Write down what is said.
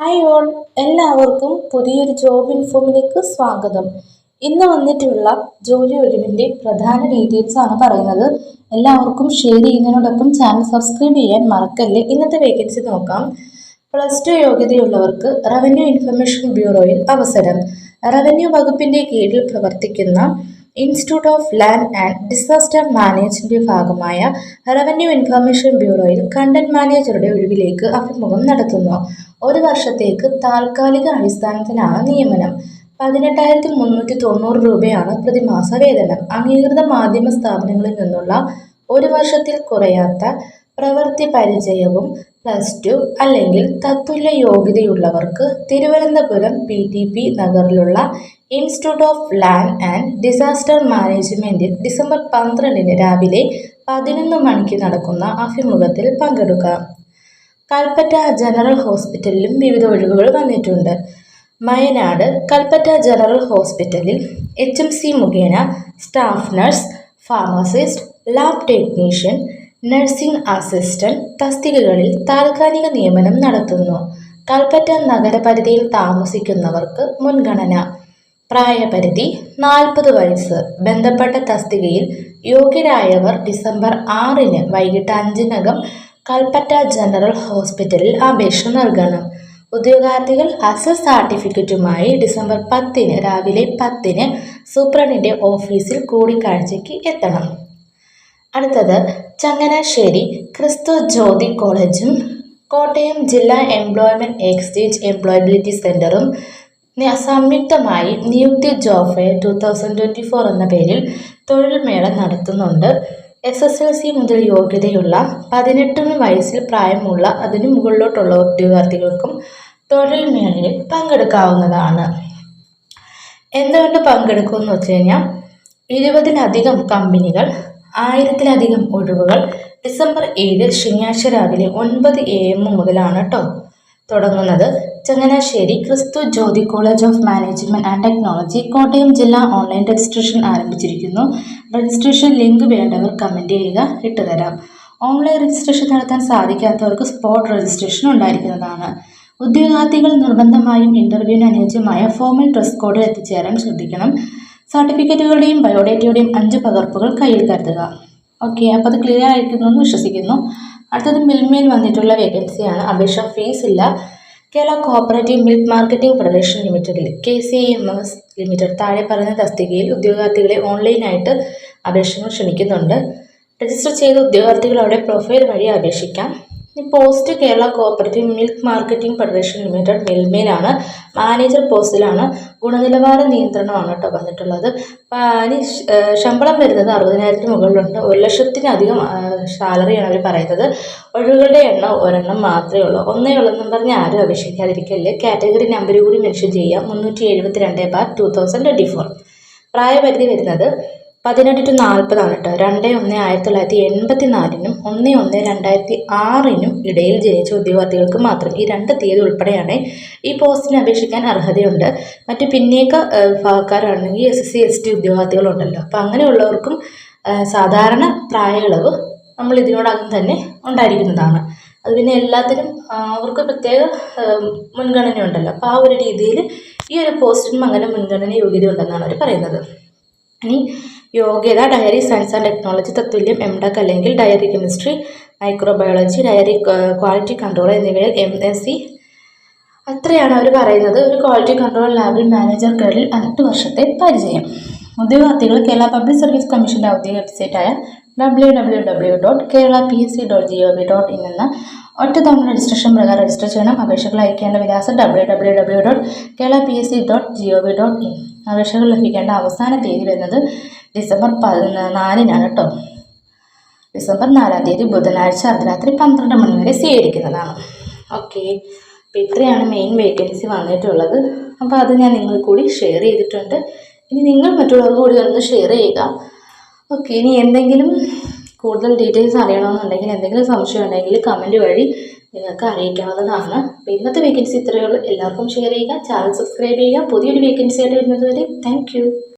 Hi all. എല്ലാവർക്കും പുതിയൊരു job ഇൻഫോമിലേക്ക് സ്വാഗതം. ഇന്ന് വന്നിട്ടുള്ള ജോലി ഒഴിവിന്റെ പ്രധാന ഡീറ്റെയിൽസ് ആണ് പറയുന്നത്. എല്ലാവർക്കും ഷെയർ ചെയ്യുന്നതിനോടൊപ്പം ചാനൽ സബ്സ്ക്രൈബ് ചെയ്യാൻ മറക്കല്ലേ? ഇന്നത്തെ വേക്കൻസി നോക്കാം. പ്ലസ് ടു യോഗ്യതയുള്ളവർക്ക് റവന്യൂ ഇൻഫർമേഷൻ ബ്യൂറോയിൽ അവസരം. റവന്യൂ വകുപ്പിന്റെ കീഴിൽ പ്രവർത്തിക്കുന്ന institute of land and disaster management ഭാഗമായ റവന്യൂ ഇൻഫർമേഷൻ ബ്യൂറോയിൽ കണ്ടന്റ് മാനേജറുടെ ഒഴിവിലേക്ക് അഭിമുഖം നടത്തുന്നു. ഒരു വർഷത്തേക്ക് താൽക്കാലിക അടിസ്ഥാനത്തിലാണ് നിയമനം. പതിനെട്ടായിരത്തി മുന്നൂറ്റി തൊണ്ണൂറ് രൂപയാണ് പ്രതിമാസ വേതനം. അംഗീകൃത മാധ്യമ സ്ഥാപനങ്ങളിൽ നിന്നുള്ള ഒരു വർഷത്തിൽ കുറയാത്ത പ്രവൃത്തി പരിചയവും പ്ലസ് ടു അല്ലെങ്കിൽ തത്തുല്യ യോഗ്യതയുള്ളവർക്ക് Thiruvananthapuram P T P നഗറിലുള്ള institute of land and disaster മാനേജ്മെന്റിൽ ഡിസംബർ പന്ത്രണ്ടിന് രാവിലെ പതിനൊന്ന് മണിക്ക് നടക്കുന്ന അഭിമുഖത്തിൽ പങ്കെടുക്കാം. കൽപ്പറ്റ ജനറൽ ഹോസ്പിറ്റലിലും വിവിധ ഒഴിവുകൾ വന്നിട്ടുണ്ട്. വയനാട് കൽപ്പറ്റ ജനറൽ ഹോസ്പിറ്റലിൽ എച്ച് എം സി മുഖേന staff nurse pharmacist lab technician nursing assistant തസ്തികകളിൽ താൽക്കാലിക നിയമനം നടത്തുന്നു. കൽപ്പറ്റ നഗരപരിധിയിൽ താമസിക്കുന്നവർക്ക് മുൻഗണന. പ്രായപരിധി നാൽപ്പത് വയസ്സ്. ബന്ധപ്പെട്ട തസ്തികയിൽ യോഗ്യരായവർ ഡിസംബർ ആറിന് വൈകിട്ട് അഞ്ചിനകം കൽപ്പറ്റ ജനറൽ ഹോസ്പിറ്റലിൽ അപേക്ഷ നൽകണം. ഉദ്യോഗാർത്ഥികൾ അസസ് സർട്ടിഫിക്കറ്റുമായി ഡിസംബർ പത്തിന് രാവിലെ പത്തിന് സൂപ്രണ്ടിന്റെ ഓഫീസിൽ കൂടിക്കാഴ്ചയ്ക്ക് എത്തണം. അടുത്തത് ചങ്ങനാശ്ശേരി ക്രിസ്തു ജ്യോതി കോളേജും കോട്ടയം ജില്ലാ എംപ്ലോയ്മെന്റ് എക്സ്ചേഞ്ച് എംപ്ലോയബിലിറ്റി സെന്ററും സംയുക്തമായി Niyukthi job fair two thousand twenty four എന്ന പേരിൽ തൊഴിൽ മേള നടത്തുന്നുണ്ട്. എസ് എസ് എൽ സി മുതൽ യോഗ്യതയുള്ള പതിനെട്ടിന് വയസ്സിൽ പ്രായമുള്ള അതിനു മുകളിലോട്ടുള്ള ഉദ്യോഗാർത്ഥികൾക്കും തൊഴിൽ മേളയിൽ പങ്കെടുക്കാവുന്നതാണ്. എന്തുകൊണ്ട് പങ്കെടുക്കുമെന്ന് വെച്ച് കഴിഞ്ഞാൽ ഇരുപതിലധികം കമ്പനികൾ ആയിരത്തിലധികം ഒഴിവുകൾ ഡിസംബർ ഏഴ് ശനിയാഴ്ച രാവിലെ ഒൻപത് എ എം മുതലാണ് കേട്ടോ തുടങ്ങുന്നത്. Changanassery Kristu Jyoti college of management and technology Kottayam ജില്ലാ ഓൺലൈൻ രജിസ്ട്രേഷൻ ആരംഭിച്ചിരിക്കുന്നു. രജിസ്ട്രേഷൻ ലിങ്ക് വേണ്ടവർ കമന്റ് ചെയ്യുക ഇട്ടുതരാം ഓൺലൈൻ രജിസ്ട്രേഷൻ നടത്താൻ സാധിക്കാത്തവർക്ക് സ്പോട്ട് രജിസ്ട്രേഷൻ ഉണ്ടായിരിക്കുന്നതാണ്. ഉദ്യോഗാർത്ഥികൾ നിർബന്ധമായും ഇന്റർവ്യൂവിന് അനുയോജ്യമായ ഫോമൽ ഡ്രസ് കോഡിൽ എത്തിച്ചേരാൻ ശ്രദ്ധിക്കണം. സർട്ടിഫിക്കറ്റുകളുടെയും ബയോഡേറ്റയുടെയും അഞ്ച് പകർപ്പുകൾ കയ്യിൽ കരുതുക. ഓക്കെ അപ്പോൾ അത് ക്ലിയർ ആയിരിക്കുന്നു എന്ന് വിശ്വസിക്കുന്നു. അടുത്തത് മിൽമയിൽ വന്നിട്ടുള്ള വേക്കൻസിയാണ്. അപേക്ഷ ഫീസ് ഇല്ല. Kerala cooperative milk marketing federation ലിമിറ്റഡിൽ K C M S limited താഴെ പറയുന്ന തസ്തികയിൽ ഉദ്യോഗാർത്ഥികളെ ഓൺലൈനായിട്ട് അപേക്ഷകൾ ക്ഷണിക്കുന്നുണ്ട്. രജിസ്റ്റർ ചെയ്ത ഉദ്യോഗാർത്ഥികൾ അവിടെ പ്രൊഫൈൽ വഴി അപേക്ഷിക്കാം. Post Kerala cooperative milk marketing federation limited മെൽമേലാണ്. Manager പോസ്റ്റിലാണ് ഗുണനിലവാര നിയന്ത്രണമാണ് കേട്ടോ വന്നിട്ടുള്ളത്. ഇനി ശമ്പളം വരുന്നത് അറുപതിനായിരത്തിന് മുകളിലുണ്ട്. ഒരു ലക്ഷത്തിനധികം സാലറിയാണ് അവർ പറയുന്നത്. ഒഴിവുകളുടെ എണ്ണം ഒരെണ്ണം മാത്രമേ ഉള്ളൂ. ഒന്നേ ഉള്ളെന്നും പറഞ്ഞ് ആരും അപേക്ഷിക്കാതിരിക്കല്ലേ? കാറ്റഗറി നമ്പർ കൂടി മെൻഷൻ ചെയ്യാം. മുന്നൂറ്റി എഴുപത്തി രണ്ട് bar two thousand twenty four. പ്രായപരിധി വരുന്നത് പതിനെട്ട് ടു നാൽപ്പതാണ് കേട്ടോ രണ്ട് ഒന്ന് ആയിരത്തി തൊള്ളായിരത്തി എൺപത്തി നാലിനും ഒന്ന് ഒന്ന് രണ്ടായിരത്തി ആറിനും ഇടയിൽ ജനിച്ച ഉദ്യോഗാർത്ഥികൾക്ക് മാത്രം ഈ രണ്ട് തീയതി ഉൾപ്പെടെയാണ് ഈ പോസ്റ്റിന് അപേക്ഷിക്കാൻ അർഹതയുണ്ട്. മറ്റ് പിന്നേക്ക വിഭാഗക്കാരാണെങ്കിൽ S S C S T ഉദ്യോഗാർത്ഥികളുണ്ടല്ലോ. അപ്പോൾ അങ്ങനെയുള്ളവർക്കും സാധാരണ പ്രായളവ് നമ്മൾ ഇതിനോടകം തന്നെ ഉണ്ടായിരിക്കുന്നതാണ്. അത് പിന്നെ എല്ലാത്തിനും അവർക്ക് പ്രത്യേക മുൻഗണനയുണ്ടല്ലോ. അപ്പോൾ ആ ഒരു രീതിയിൽ ഈ ഒരു പോസ്റ്റിനും അങ്ങനെ മുൻഗണന യോഗ്യത ഉണ്ടെന്നാണ് അവർ പറയുന്നത്. ഇനി യോഗ്യത ഡയറി സയൻസ് ആൻഡ് ടെക്നോളജി തത്തുല്യം എം ടെക് അല്ലെങ്കിൽ dairy chemistry microbiology dairy quality control എന്നിവയിൽ എം എസ് സി അത്രയാണ് അവർ പറയുന്നത്. ഒരു ക്വാളിറ്റി കൺട്രോൾ ലാബിൽ മാനേജർ കേളിൽ എട്ട് വർഷത്തെ പരിചയം. ഉദ്യോഗാർത്ഥികൾ കേരള പബ്ലിക് സർവീസ് കമ്മീഷന്റെ ഔദ്യോഗിക വെബ്സൈറ്റായ W W W dot Kerala P S C dot G O V dot in എന്ന ഒറ്റ തവണ രജിസ്ട്രേഷൻ പ്രകാരം രജിസ്റ്റർ ചെയ്യണം. അപേക്ഷകൾ അയക്കേണ്ട വിലാസം W W W dot Kerala P S C dot G O V dot in അപേക്ഷകൾ ലഭിക്കേണ്ട അവസാന തീയതി വരുന്നത് ഡിസംബർ നാലിനാണ് കേട്ടോ. ഡിസംബർ നാലാം തീയതി ബുധനാഴ്ച അർദ്ധരാത്രി പന്ത്രണ്ട് മണി വരെ സ്വീകരിക്കുന്നതാണ്. ഓക്കെ. അപ്പോൾ ഇത്രയാണ് മെയിൻ വേക്കൻസി വന്നിട്ടുള്ളത്. അപ്പോൾ അത് ഞാൻ നിങ്ങൾ കൂടി ഷെയർ ചെയ്തിട്ടുണ്ട്. ഇനി നിങ്ങൾ മറ്റുള്ളവർക്ക് കൂടി ഒന്ന് ഷെയർ ചെയ്യുക. ഓക്കെ. ഇനി എന്തെങ്കിലും കൂടുതൽ ഡീറ്റെയിൽസ് അറിയണമെന്നുണ്ടെങ്കിൽ എന്തെങ്കിലും സംശയം ഉണ്ടെങ്കിൽ കമന്റ് വഴി നിങ്ങൾക്ക് അറിയിക്കാവുന്നതാണ്. അപ്പോൾ ഇന്നത്തെ വേക്കൻസി ഇത്രയേ ഉള്ളൂ. എല്ലാവർക്കും ഷെയർ ചെയ്യുക ചാനൽ സബ്സ്ക്രൈബ് ചെയ്യുക. പുതിയൊരു വേക്കൻസി ആയിട്ട് വരുന്നത് വരെ താങ്ക്